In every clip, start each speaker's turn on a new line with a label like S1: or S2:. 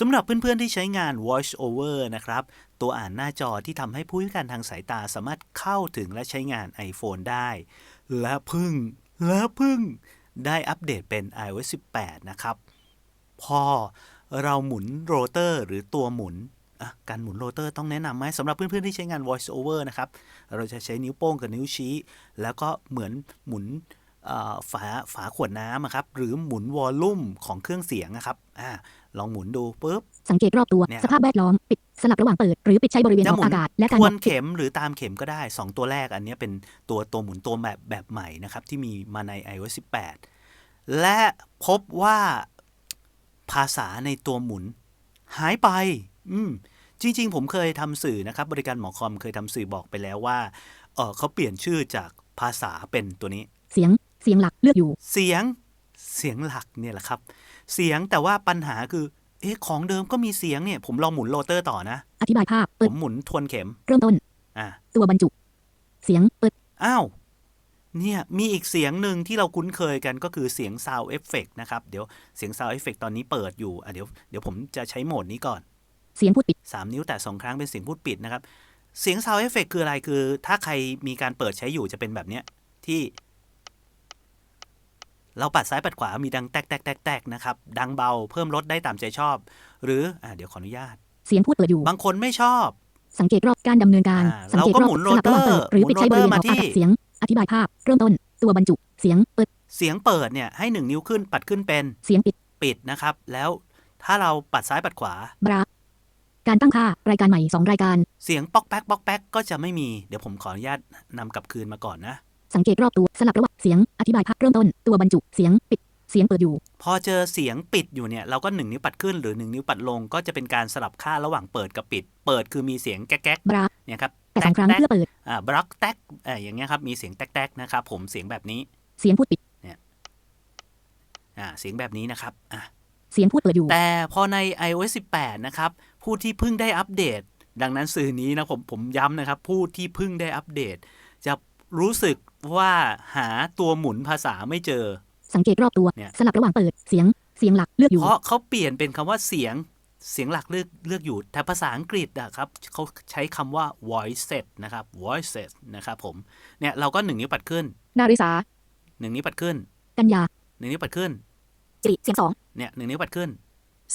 S1: สำหรับเพื่อนๆที่ใช้งาน Voice Over นะครับ ตัวอ่านหน้าจอที่ทำให้ผู้พิการทางสายตาสามารถเข้าถึงและใช้งาน iPhone ได้ และพึ่ง และพึ่ง ได้อัปเดตเป็น iOS 18 นะครับ พอเราหมุนโรเตอร์หรือตัวหมุน การหมุนโรเตอร์ต้องแนะนำไหมสำหรับเพื่อนๆที่ใช้งาน Voice Over นะครับ เราจะใช้นิ้วโป้งกับนิ้วชี้ แล้วก็เหมือนหมุน ฝาฝาขวดน้ำอะครับหรือหมุนวอลลุ่มของเครื่องเสียงนะครับอ่าลองหมุนดูปุ๊บ
S2: สังเกตรอบตัว
S1: เนี่ย
S2: สภาพแวดล้อม ปิดสลับระหว่างเปิด หรือปิดใช้บริเวณ
S1: จะ
S2: อ
S1: ห
S2: อ
S1: มุ
S2: กอากาศ และการ
S1: ทว
S2: บอนก
S1: เข็มหรือตามเข็มก็ได้ 2 ตัวแรกอันเนี้ยเป็นตัวตัวหมุนตัวแบบแบบใหม่นะครับ ที่มีมาใน iOS 18 และพบว่าภาษาในตัวหมุน หายไป อืมจริง ๆ ผมเคยทำสื่อนะครับ บริการหมอคอมเคยทำสื่อบอกไปแล้วว่าเออเขาเปลี่ยนชื่อจากภาษาเป็นตัวนี้
S2: เสียงเสียงหลักเลือกอยู่
S1: เสียงเสียงหลักเนี่ยแหละครับ เสียงแต่ว่าปัญหาคือ เอ๊ะของเดิมก็มีเสียงเนี่ย ผมลองหมุนโรเตอร์ต่อนะ
S2: อธิบายภาพ
S1: ผ
S2: เปิด
S1: มหมุนทวนเข็ม
S2: เริ่มต้น
S1: อ่า
S2: ตัวบรรจุ เสียงเปิด
S1: อ้าว เนี่ย มีอีกเสียงหนึ่งที่เราคุ้นเคยกันก็คือเสียง sound effect นะครับ เดี๋ยวเสียง sound effect ตอนนี้เปิดอยู่ อะเดี๋ยวเดี๋ยวผมจะใช้โหมดนี้ก่อน
S2: เสียงพูดปิด
S1: 3 นิ้วแต่สองครั้งเป็นเสียงพูดปิดนะครับ เสียง sound effect คืออะไรคือ ถ้าใครมีการเปิดใช้อยู่จะเป็นแบบเนี้ยที่ เราปัดซ้ายปัดขวามีดังแตกแตกแตกแตกนะครับ ดังเบาเพิ่มลดได้ตามใจชอบ หรืออะเดี๋ยวขออนุญาต
S2: เสียงพูดเปิดอยู่
S1: บางคนไม่ชอบ
S2: สังเกตรอบการดำเนินการ
S1: อ่า
S2: สังเกตรอบ
S1: เราก็หมุน
S2: สลับระหว่างเปิดหรือปิดใช้บริเวณ
S1: หมุ
S2: อนอก
S1: โรเตอร์
S2: อา
S1: มาที่
S2: กาศเสียง อธิบายภาพ เริ่มต้น ตัวบรรจุ เสียงเปิด
S1: เสียงเปิดเนี่ยให้หนึ่งนิ้วขึ้นปัดขึ้นเป็น
S2: เสียงปิด
S1: ปิดนะครับ แล้วถ้าเราปัดซ้ายปัดขวา
S2: บราการตั้งค่ารายการใหม่ 2 รายการ
S1: เสียงป๊อกแป๊กป๊อกแป๊กก็จะไม่มี เดี๋ยวผมขออนุญาตนำกลับคืนมาก่อนนะ
S2: สังเกตรอบตัวสลับระหว่างเสียง อธิบายภาพเริ่มต้น ตัวบรรจุเสียงปิดเสียงเปิดอยู่
S1: พอเจอเสียงปิดอยู่เนี่ยเราก็หนึ่งนิ้วปัดขึ้นหรือหนึ่งนิ้วปัดลง ก็จะเป็นการสลับค่าระหว่างเปิดกับปิด เปิดคือมีเสียงแก๊กแก๊ก
S2: บรา
S1: เนี่ยครับ
S2: แต่สองครั้ง
S1: แต๊ก
S2: เพื่อเปิด
S1: อ่าบล็อกแท็กอ่าอย่างเงี้ยครับมีเสียงแต๊กแต๊กนะครับผมเสียงแบบนี้
S2: เสียงพูดปิด
S1: อ่าเสียงแบบนี้นะครับอะ
S2: เสียงพูดเปิดอยู่
S1: แต่พอใน iOS 18 นะครับ ผู้ที่เพิ่งได้อัปเดต ดังนั้นสื่อนี้นะผมผมย้ำนะครับ ผู้ที่เพิ่งได้อัปเดต จะรู้สึก ว่าหาตัวหมุนภาษาไม่เจอ
S2: สังเกตรอบตัว
S1: เนี่ย
S2: สลับระหว่างเปิดเสียงเสียงหลักเลือกอยู่
S1: เพราะเขาเปลี่ยนเป็นคำว่าเสียงเสียงหลักเลือกเลือกอยู่ แต่ภาษาอังกฤษอะครับเขาใช้คำว่า voices นะครับ voices นะครับผม เนี่ยเราก็หนึ่งนิ้วปัดขึ้น
S2: นาริสา
S1: หนึ่งนิ้วปัดขึ้น
S2: กัญญา
S1: หนึ่งนิ้วปัดขึ้น
S2: จิริเสียงสอง
S1: เนี่ยหนึ่งนิ้วปัดขึ้น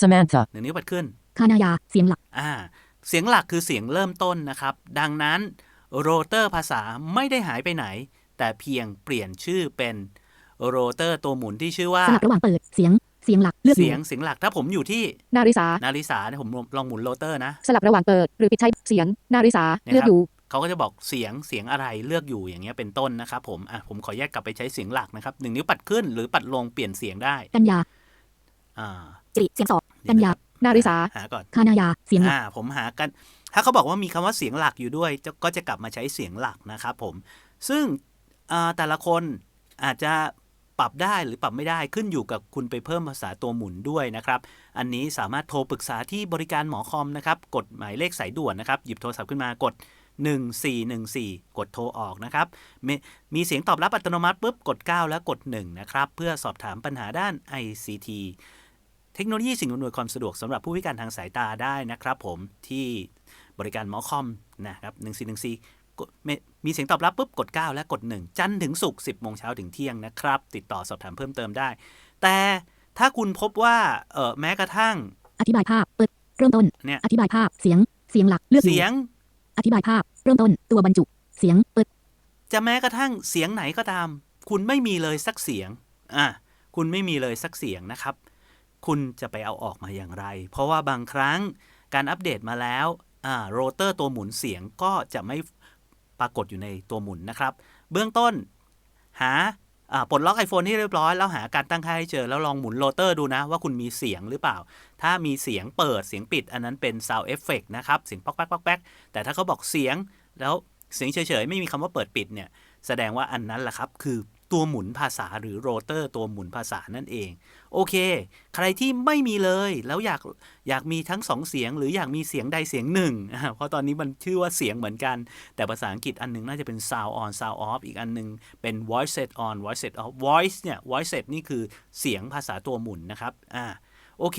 S3: Samantha,
S1: หนึ่งนิ้วปัดขึ้น
S2: คานายา เสียงหลัก
S1: อ่า เสียงหลักคือเสียงเริ่มต้นนะครับ ดังนั้นโรเตอร์ภาษาไม่ได้หายไปไหน แต่เพียงเปลี่ยนชื่อเป็นโรเตอร์ตัวหมุนที่ชื่อว่า
S2: สลับระหว่างเปิดเสียงเสียงหลักเลือกอ
S1: เสี
S2: ยู่
S1: ยงเสียงหลักถ้าผมอยู่ที่
S4: นาริสา
S1: นาริสาเนี่ยผมลองหมุนโรเตอร์นะ
S4: สลับระหว่างเปิดหรือปิดใช้เสียงนาริสา
S1: เนี่ย
S4: เลือก
S1: ครับ
S4: อยู่
S1: เขาก็จะบอกเสียงเสียงอะไรเลือกอยู่อย่างเงี้ยเป็นต้นนะครับผมอะผมขอแยกกลับไปใช้เสียงหลักนะครับหนึ่งนิ้วปัดขึ้นหรือปัดลงเปลี่ยนเสียงได้
S2: กัญญา
S1: อ่า
S2: จิริเสียงสอง
S1: เดี๋ยว
S2: กัญญา
S1: นะครับ
S4: นาริสา
S1: หาก่อน
S2: คานายาเสียงหลัก
S1: อ่าผมหากัน ถ้าเขาบอกว่ามีคำว่าเสียงหลักอยู่ด้วยจะก็จะกลับมาใช้เสียงหลักนะครับผมซึ่งอ่า แต่ละคนอาจจะปรับได้หรือปรับไม่ได้ขึ้นอยู่กับคุณไปเพิ่มภาษาตัวหมุนด้วยนะครับ อันนี้สามารถโทรปรึกษาที่บริการหมอคอมนะครับ กดหมายเลขสายด่วนนะครับ หยิบโทรศัพท์ขึ้นมากด 1414 กดโทรออกนะครับมมีเสียงตอบรับอัตโนมัติปุ๊บกด 9 แล้วกด 1 นะครับ เพื่อสอบถามปัญหาด้าน ICT เทคโนโลยีสิ่งอำนวยความสะดวกสำหรับผู้พิการทางสายตาได้นะครับ ผมที่บริการหมอคอมนะครับ1414 มมีเสียงตอบรับปุ๊บกด 9 และกด 1 จันทร์ถึงศุกร์10โมงเช้าถึงเที่ยงนะครับ ติดต่อสอบถามเพิ่มเติมได้ แต่ถ้าคุณพบว่าเออแม้กระทั่ง
S2: อธิบายภาพเปิดเริ่มต้น
S1: เนี่ย
S2: อธิบายภาพเสียงเสียงหลักเลือกอยู่
S1: เสียง
S2: อธิบายภาพเริ่มต้นตัวบรรจุ เสียงเปิด
S1: จะแม้กระทั่งเสียงไหนก็ตาม คุณไม่มีเลยสักเสียงอะคุณไม่มีเลยสักเสียงนะครับ คุณจะไปเอาออกมาอย่างไร เพราะว่าบางครั้งการอัปเดตมาแล้วอ่าโรเตอร์ตัวหมุนเสียงก็จะไม่ ปรากฏอยู่ในตัวหมุนนะครับ เบื้องต้นหาปลดล็อก iPhone ที่เรียบร้อย แล้วหาการตั้งค่าให้เจอ แล้วลองหมุนโรเตอร์ดูนะ ว่าคุณมีเสียงหรือเปล่า ถ้ามีเสียงเปิดเสียงปิด อันนั้นเป็น sound effect นะครับ เสียงป๊อกแป๊กป๊อกแป๊กแต่ถ้าเขาบอกเสียงแล้วเสียงเฉยๆ ไม่มีคำว่าเปิดปิดเนี่ย แสดงว่าอันนั้นแหละครับ คือ ตัวหมุนภาษาหรือโรเตอร์ตัวหมุนภาษานั่นเอง โอเค ใครที่ไม่มีเลยแล้วอยากอยากมีทั้งสองเสียง หรืออยากมีเสียงใดเสียงหนึ่งอ่าเพราะตอนนี้มันชื่อว่าเสียงเหมือนกัน แต่ภาษาอังกฤษอันหนึงน่าจะเป็น sound on sound off อีกอันหนึงเป็น voice set on voice set off voice เนี่ย voice set นี่คือเสียงภาษาตัวหมุนนะครับอ่าโอเค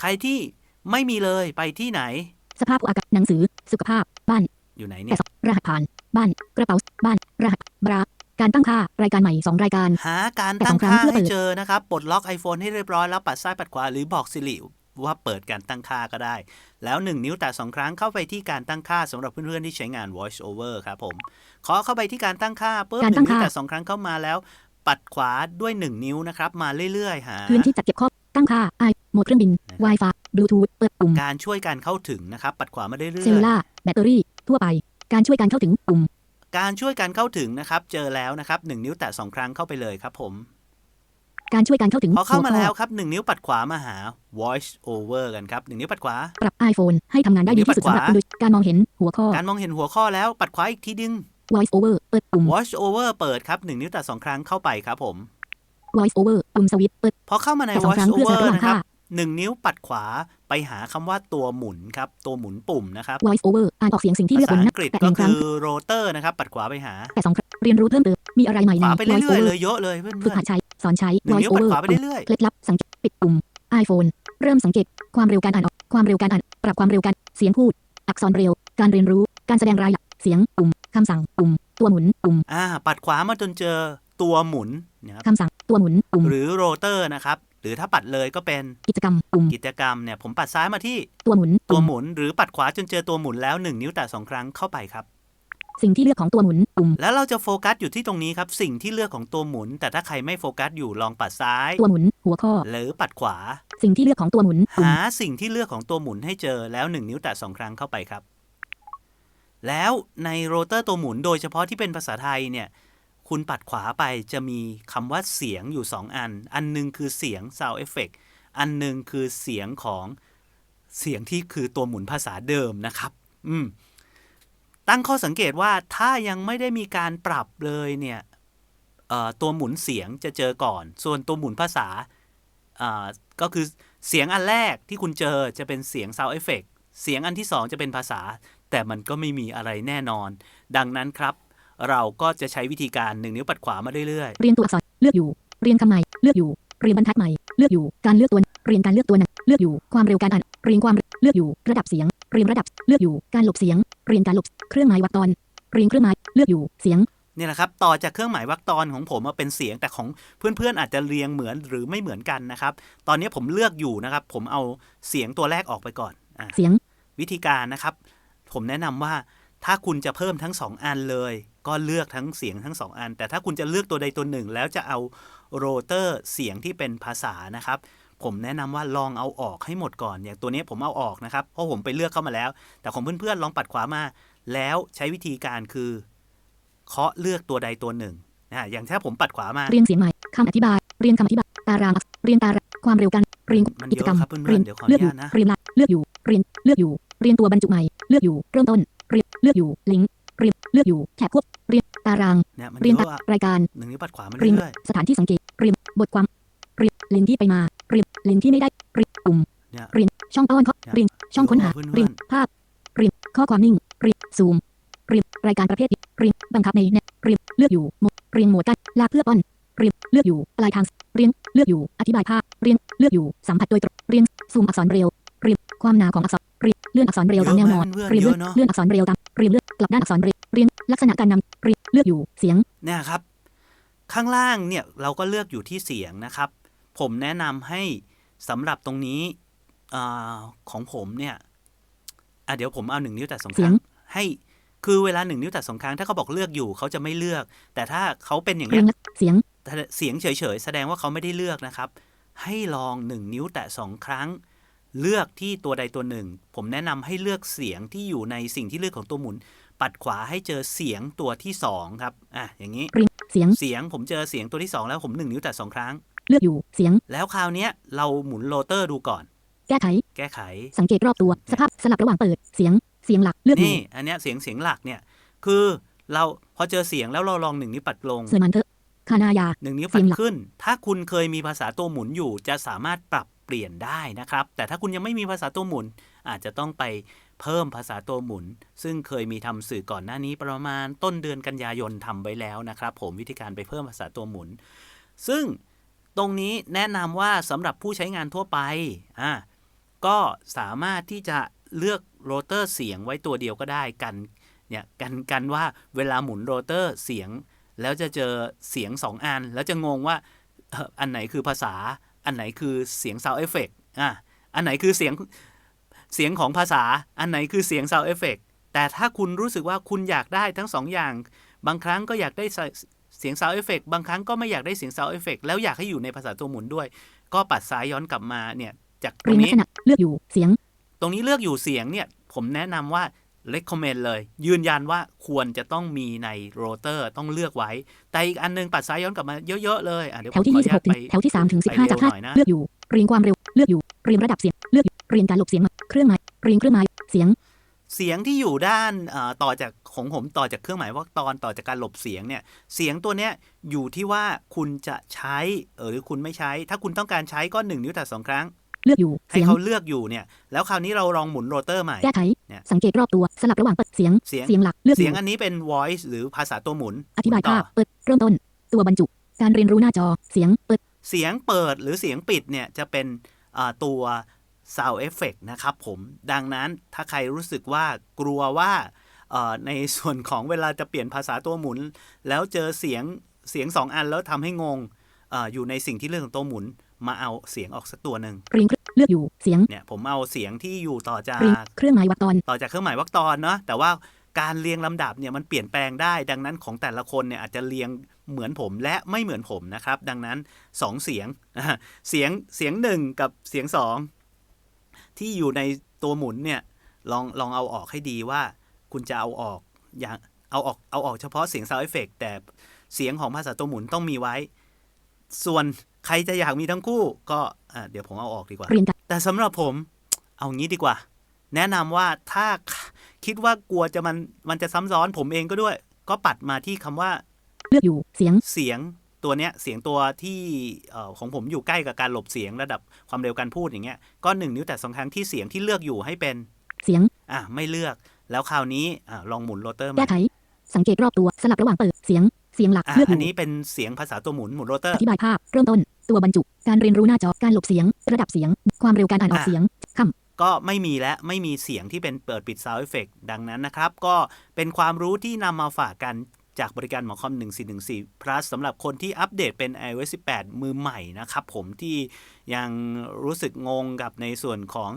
S1: ใครที่ไม่มีเลยไปที่ไหน
S2: สภาพอากาศหนังสือ สุขภาพ บ้าน
S1: อยู่ไหน
S2: แต่
S1: เนี่ย
S2: สองรหัสผ่าน บ้าน กระเป๋า บ้าน รหัส บรา การตั้งค่ารายการใหม่ 2 รายการ
S1: หาการ
S2: แต่
S1: ตั้
S2: ส
S1: ง
S2: องครั้ง
S1: ค่า
S2: เพื่อ
S1: ให้
S2: เปิด
S1: เจอนะครับปลดล็อก iPhone ให้เรียบร้อยแล้วปัดซ้ายปัดขวาหรือบอกสิริว่าเปิดการตั้งค่าก็ได้ แล้ว 1 นิ้วแต่2ครั้งเข้าไปที่การตั้งค่าสำหรับเพื่อนๆที่ใช้งาน Voice Over ครับผมขอเข้าไปที่การตั้งค่าปุ๊บห
S2: การ
S1: นึ่
S2: ตั้
S1: ง
S2: ง
S1: นิ้ว
S2: ค่า
S1: แต่2ครั้งเข้ามาแล้ว ปัดขวาด้วย 1 นิ้วนะครับมาเรื่อยๆหา
S2: พื้นที่จัดเก็บข้อตั้งค่า i โหมดเครื่องบิน Wi-Fi Bluetooth เปิดปุ่ม
S1: การช่วยการเข้าถึงนะครับปัดขวามาเรื่
S2: เซล
S1: อย
S2: ลูล่าแบตเตอรี่ทั่วไป การช่วยการเข้าถึงปุ่ม
S1: ๆ การช่วยการเข้าถึงนะครับ เจอแล้วนะครับหนึ่งนิ้วแต่2ครั้งเข้าไปเลยครับผม
S2: การช่วยการเข้าถึง
S1: พอเข้ามา
S2: หัข้
S1: แล้วครับ1นิ้วปัดขวามาหา Voice Over กันครับ1นิ้วปัดขวา
S2: ปรับ iPhone ให้ทำงานได้ดีที่สุดสำหรับคุณโดยการมองเห็นหัวข้อ
S1: การมองเห็นหัวข้อแล้วปัดขวาอีกทีดึง
S2: Voice Over เปิดปุ่ม
S1: Voice Over เปิดครับ1นิ้วแต่2ครั้งเข้าไปครับผม
S2: Voice Over ปุ่มสวิตช์เปิด
S1: พอเข้ามาใน
S2: แต่สอง
S1: Voice
S2: ครั้งเพื่อสลับ
S1: Over
S2: ระหว่าง
S1: นะครับ
S2: ค่า
S1: 1 นิ้วปัดขวาไปหาคำว่าตัวหมุนครับ ตัวหมุนปุ่มนะครับ
S2: Voice Over อ่านออกเสียงสิ่งที่
S1: ภา
S2: เลือก
S1: ษา
S2: บนห
S1: อั
S2: น้าง
S1: กฤษ
S2: แต่ห
S1: ก็
S2: นึ่งค
S1: คื
S2: รั้ง
S1: อ Rotor นะครับ ปัดขวาไปหา
S2: แต่สองครั้งเรียนรู้เพิ่มเติมมีอะไรใหม่
S1: ข
S2: ใน
S1: วาไป
S2: Voice
S1: เรื่อยๆ
S2: Over
S1: เลยเยอะเลยเพื่
S2: ฝึก
S1: อน
S2: หัดใช้สอนใช้
S1: ๆหนึ่ง
S2: Voice
S1: นิ้วปัด
S2: Over
S1: ขวาไป
S2: ปุ่ม
S1: เรื่อย
S2: เคล็ดลับสังเกตปิดปุ่ม iPhone เริ่มสังเกตความเร็วการอ่านออกความเร็วการอ่าน ปรับความเร็วการเสียงพูด อักษรเร็ว การเรียนรู้ การแสดงรายละเสียงปุ่มคำสั่งปุ่มตัวหมุนปุ่ม
S1: ๆอ่าปัดขวามาจนเจอตัวหมุนนะครับ
S2: คำสั่งตัวหมุนปุ่ม
S1: หรือ Rotor นะครับ หรือถ้าปัดเลยก็เป็น
S2: กิจกรรมปุ่ม
S1: กิจกรรมเนี่ยผมปัดซ้ายมาที่
S2: ตัวหมุน
S1: ตัว
S2: ปุ่ม
S1: หมุน หรือปัดขวาจนเจอตัวหมุนแล้ว 1 นิ้วแต่สองครั้งเข้าไปครับ
S2: สิ่งที่เลือกของตัวหมุนปุ่ม
S1: แล้วเราจะโฟกัสอยู่ที่ตรงนี้ครับ สิ่งที่เลือกของตัวหมุน แต่ถ้าใครไม่โฟกัสอยู่ลองปัดซ้าย
S2: ตัวหมุน หัวข้อ
S1: หรือปัดขวา
S2: สิ่งที่เลือกของตัวหมุนปุ่ม
S1: หาสิ่งที่เลือกของตัวหมุนให้เจอแล้ว1นิ้วแตะสองครั้งเข้าไปครับ แล้วในโรเตอร์ตัวหมุนโดยเฉพาะที่เป็นภาษาไทยเนี่ย คุณปัดขวาไปจะมีคำว่าเสียงอยู่ 2 อัน อันหนึงคือเสียง sound effect อันหนึงคือเสียงของเสียงที่คือตัวหมุนภาษาเดิมนะครับ อืม ตั้งข้อสังเกตว่าถ้ายังไม่ได้มีการปรับเลยเนี่ยตัวหมุนเสียงจะเจอก่อน ส่วนตัวหมุนภาษาก็คือเสียงอันแรกที่คุณเจอจะเป็นเสียง sound effect เสียงอันที่สองจะเป็นภาษา แต่มันก็ไม่มีอะไรแน่นอน ดังนั้นครับ เราก็จะใช้วิธีการหนึ่งนิ้วปัดขวามาเรื่อย
S2: เรียนตัวอักษรเลือกอยู่ เรียนคำใหม่เลือกอยู่ เรียนบรรทัดใหม่เลือกอยู่การเลือกตัวเรียนการเลือกตัวหนังเลือกอยู่ความเร็วการอ่านเรียนความเลือกอยู่ระดับเสียง เรียนระดับเลือกอยู่การหลบเสียง เรียนการหลบเครื่องหมายวรรคตอน เรียนเครื่องหมายเลือกอยู่เสียง
S1: ๆนี่แหละครับ ต่อจากเครื่องหมายวรรคตอนของผมมาเป็นเสียงแต่ของเพื่อนๆอาจจะเรียงเหมือนหรือไม่เหมือนกันนะครับ ตอนนี้ผมเลือกอยู่นะครับ ผมเอาเสียงตัวแรกออกไปก่อนอะ
S2: เสียง
S1: วิธีการนะครับ ผมแนะนำว่า ถ้าคุณจะเพิ่มทั้ง 2 อันเลย ก็เลือกทั้งเสียงทั้ง 2 อัน แต่ถ้าคุณจะเลือกตัวใดตัวหนึ่ง แล้วจะเอาโรเตอร์เสียงที่เป็นภาษานะครับ ผมแนะนำว่าลองเอาออกให้หมดก่อน อย่างตัวนี้ผมเอาออกนะครับ เพราะผมไปเลือกเข้ามาแล้ว แต่ของเพื่อนๆลองปัดขวามา แล้วใช้วิธีการคือเคาะเลือกตัวใดตัวหนึ่งนะอย่างถ้าผมปัดขวามา
S2: เรียนเสียงใหม่คำอธิบาย เรียนคำอธิบาย ตารางอักษรเรียนตารางความเร็วการเรียน
S1: มัน
S2: กิจกรรม
S1: เยอะครับเพื่อนๆ
S2: เรียน
S1: เดี๋ยวขออนุ
S2: เลือกอยู่
S1: ญาตนะ
S2: เรียนละเลือกอยู่ เรียนเลือกอยู่ เรียนตัวบรรจุใหม่ เลือกอยู่ เริ่มต้น เรียนเลือกอยู่ลิงก์เรียนเลือกอยู่แถบควบเรียนตาราง
S1: เนี่ยมัน
S2: เรียน
S1: เย
S2: ตา
S1: อะอะ
S2: รายการ
S1: หนึ่งนิ้วปัดขวามา
S2: เรียน
S1: เรื่อย
S2: สถานที่สังเกตเรียนบทความเรียนลิงก์ที่ไปมาเรียนลิงก์ที่ไม่ได้เรียนปุ่ม
S1: ๆเนี่ย
S2: เรียนช่องต้อนข้อ
S1: เนี่ย
S2: เรียนช่องค้นหา
S1: เพื่อนๆ
S2: เรียนภาพเรียนข้อความนิ่งเรียนซูมเรียนรายการประเภทเรียนบังคับในเน็ตเรียนเลือกอยู่โหมดเรียนโหมดการลากเพื่อป้อนเรียนเลือกอยู่ปลายทางเรียนเลือกอยู่อธิบายภาพเรียนเลือกอยู่สัมผัสโดยตรงเรียนซูมอักษรเร็วเรียนความหนาของอักษรเรียนเลื่อนอักษรเร็วตามแนวนอน
S1: เยอะมากเพื่อนๆ
S2: เรียน
S1: เย
S2: เลื่อ
S1: อะ
S2: น
S1: เนอะ
S2: เลื่อนอักษรเร็วตามเรียนเลื่อนกลับด้านอักษรเร็วเรียนลักษณะการนำเรียนเลือกอยู่เสียง
S1: เนี่ยครับ ข้างล่างเนี่ยเราก็เลือกอยู่ที่เสียงนะครับ ผมแนะนำให้สำหรับตรงนี้อาของผมเนี่ยอะเดี๋ยวผมเอาหนึ่งนิ้วแต่สองค
S2: เสีย
S1: รั้
S2: ง
S1: งให้คือเวลาหนึ่งนิ้วแต่สองครั้งถ้าเขาบอกเลือกอยู่เขาจะไม่เลือก แต่ถ้าเขาเป็นอย่าง
S2: เรี
S1: เงี้
S2: ย
S1: ย
S2: งละเสียง
S1: แต่เสียงเฉยๆแสดงว่าเขาไม่ได้เลือกนะครับ ให้ลองหนึ่งนิ้วแตะสองครั้ง เลือกที่ตัวใดตัวหนึ่ง ผมแนะนำให้เลือกเสียงที่อยู่ในสิ่งที่เลือกของตัวหมุน ปัดขวาให้เจอเสียงตัวที่สองครับ อะ อย่างนี้
S2: เรียงเสียง
S1: เสียงผมเจอเสียงตัวที่สองแล้วผมหนึ่งนิ้วแตะสองครั้ง
S2: เลือกอยู่เสียง
S1: แล้วคราวเนี้ยเราหมุนโรเตอร์ดูก่อน
S2: แก้ไข
S1: แก้ไข
S2: สังเกตรอบตัว สภาพสลับระหว่างเปิดเสียงเสียงหลักเลือกอยู่
S1: นี่อันเนี้ยเสียงเสียงหลักเนี่ย คือเราพอเจอเสียงแล้วเราลองหนึ่งนิ้วปัดลง
S2: เซอร์มันเทอร์คานายา
S1: หนึ่งนิ้ว
S2: เสี
S1: ปั
S2: ย
S1: ด
S2: งหลัก
S1: ขึ้น ถ้าคุณเคยมีภาษาตัวหมุนอยู่จะสามารถปรับ เปลี่ยนได้นะครับ แต่ถ้าคุณยังไม่มีภาษาตัวหมุน อาจจะต้องไปเพิ่มภาษาตัวหมุน ซึ่งเคยมีทำสื่อก่อนหน้านี้ประมาณต้นเดือนกันยายนทำไว้แล้วนะครับ ผมวิธีการไปเพิ่มภาษาตัวหมุน ซึ่งตรงนี้แนะนำว่าสำหรับผู้ใช้งานทั่วไปอะก็สามารถที่จะเลือกโรเตอร์เสียงไว้ตัวเดียวก็ได้กันเนี่ยกันกันว่าเวลาหมุนโรเตอร์เสียง แล้วจะเจอเสียงสองอัน แล้วจะงงว่าอันไหนคือภาษา อันไหนคือเสียง sound effect อะอันไหนคือเสียงเสียงของภาษา อันไหนคือเสียง sound effect แต่ถ้าคุณรู้สึกว่าคุณอยากได้ทั้งสองอย่าง บางครั้งก็อยากได้เสียง sound effect บางครั้งก็ไม่อยากได้เสียง sound effect แล้วอยากให้อยู่ในภาษาตัวหมุนด้วย ก็ปัดซ้ายย้อนกลับมาเนี่ยจากตร
S2: เรีย
S1: ง
S2: งลั
S1: นี้
S2: กษณะเลือกอยู่เสียง
S1: ตรงนี้เลือกอยู่เสียงเนี่ยผมแนะนำว่า recommend เลย ยืนยันว่าควรจะต้องมีในโรเตอร์ต้องเลือกไว้ แต่อีกอันหนึงปัดซ้ายย้อนกลับมาเยอะๆเลยอะเดี๋ยว
S2: แถ
S1: ผม
S2: วที่
S1: ขออนุญาต
S2: 26ถึ
S1: ไป
S2: งแถวที่3ถึง
S1: ไป
S2: 15จาก
S1: เร็ว
S2: ค่า
S1: หน่อยนะ
S2: เลือกอยู่เรียงความเร็วเลือกอยู่เรียงระดับเสียงเลือกอยู่เรียงการหลบเสียงมาเครื่องหมายเรียงเครื่องหมายเสียง
S1: เสียงที่อยู่ด้านเอ่อต่อจากของผมต่อจากเครื่องหมายวรรคตอนต่อจากการหลบเสียงเนี่ยเสียงตัวเนี้ยอยู่ที่ว่าคุณจะใช้เออหรือคุณไม่ใช้ ถ้าคุณต้องการใช้ก็หนึ่งนิ้วแตะสองครั้ง
S2: เลือกอยู่
S1: ให้
S2: เสียง
S1: เขาเลือกอยู่เนี่ย แล้วคราวนี้เราลองหมุนโรเตอร์ใหม่
S2: แก้ไข
S1: เนี่ย
S2: สังเกตรอบตัวสลับระหว่างเปิดเสียง
S1: เสียง
S2: เสียงหลักเลือกอ
S1: เสียง
S2: ยู่
S1: อันนี้เป็น voice หรือภาษาตัวหมุน
S2: อธิบาย
S1: หมุนต่
S2: ภาพเปิดเริ่มต้น ตัวบรรจุ การเรียนรู้หน้าจอเสียงเปิด
S1: เสียงเปิดหรือเสียงปิดเนี่ยจะเป็นอ่าตัว sound effect นะครับผมดังนั้นถ้าใครรู้สึกว่ากลัวว่าเอ่อในส่วนของเวลาจะเปลี่ยนภาษาตัวหมุน แล้วเจอเสียงเสียงสองอันแล้วทำให้งงเอออยู่ในสิ่งที่เรื่องของตัวหมุน มาเอาเสียงออกสักตัวหนึ่ง
S2: เรียงเลือกอยู่เสียง
S1: เนี่ยผมเอาเสียงที่อยู่ต่อจา
S2: เรียง
S1: ก
S2: เครื่องหมายวรรคตอน
S1: ต่อจากเครื่องหมายวรรคตอนเนาะแต่ว่าการเรียงลำดับเนี่ยมันเปลี่ยนแปลงได้ ดังนั้นของแต่ละคนเนี่ยอาจจะเรียงเหมือนผมและไม่เหมือนผมนะครับ ดังนั้นสองเสียงเสียงเสียงหนึ่งกับเสียงสองที่อยู่ในตัวหมุนเนี่ยลองลองเอาออกให้ดีว่า คุณจะเอาออกอย่างเอาออกเอาออกเฉพาะเสียง sound effect แต่เสียงของภาษาตัวหมุนต้องมีไว้ ส่วน ใครจะอยากมีทั้งคู่ ก็อะเดี๋ยวผมเอาออกดีกว่า
S2: เรียงกัน
S1: แต่สำหรับผมเอางี้ดีกว่า แนะนำว่าถ้าคิดว่ากลัวจะมันมันจะซ้ำซ้อนผมเองก็ด้วย ก็ปัดมาที่คำว่า
S2: เลือกอยู่เสียง
S1: เสียงตัวเนี้ยเสียงตัวที่เอ่อของผมอยู่ใกล้กับการหลบเสียงระดับความเร็วการพูดอย่างเงี้ยก็หนึ่งนิ้วแต่สองครั้งที่เสียงที่เลือกอยู่ให้เป็น
S2: เสียง
S1: อะไม่เลือก แล้วคราวนี้อะลองหมุนโรเตอร์
S2: แก้
S1: มา
S2: ไขสังเกตรอบตัวสลับระหว่างเปิดเสียง เสียงหลัก
S1: อะ
S2: เลือกอ
S1: อัน
S2: ยู่
S1: นี้เป็นเสียงภาษาตัวหมุนหมุนโรเตอร์
S2: อธิบายภาพเริ่มต้น ตัวบรรจุ การเรียนรู้หน้าจอการหลบเสียง ระดับเสียง ความเร็วการอ่านออก
S1: อะ
S2: เสียงคำ
S1: ก็ไม่มีและไม่มีเสียงที่เป็นเปิดปิด sound effect ดังนั้นนะครับ ก็เป็นความรู้ที่นำมาฝากกันจากบริการหมอคอม 1414 plus สำหรับคนที่อัปเดตเป็น iOS 18 มือใหม่นะครับผมที่ยังรู้สึกงงกับในส่วนของ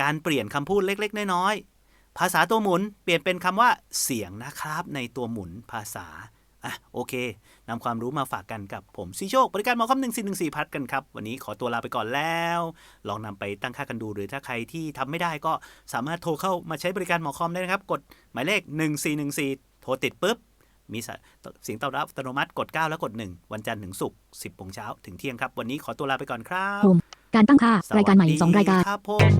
S1: การเปลี่ยนคำพูดเล็ก ๆ น้อยๆ ภาษาตัวหมุนเปลี่ยนเป็นคำว่าเสียงนะครับ ในตัวหมุนภาษา อะโอเคนำความรู้มาฝากกันกับผมซีโชค บริการหมอคอม1414พัดกันครับ วันนี้ขอตัวลาไปก่อนแล้ว ลองนำไปตั้งค่ากันดู หรือถ้าใครที่ทำไม่ได้ก็สามารถโทรเข้ามาใช้บริการหมอคอมได้นะครับ กดหมายเลข 1414 โทรติดปุ๊บ มีสายเสียงตอบรับอัตโนมัติกด 9 แล้วกด 1 วันจันทร์ถึงศุกร์10โมงเช้าถึงเที่ยงครับ วันนี้ขอตัวลาไปก่อนครับ
S2: โฮมการตั้งค่า
S1: สวัส
S2: รายการใหม่
S1: ดี
S2: 2รายการ
S1: ครับผม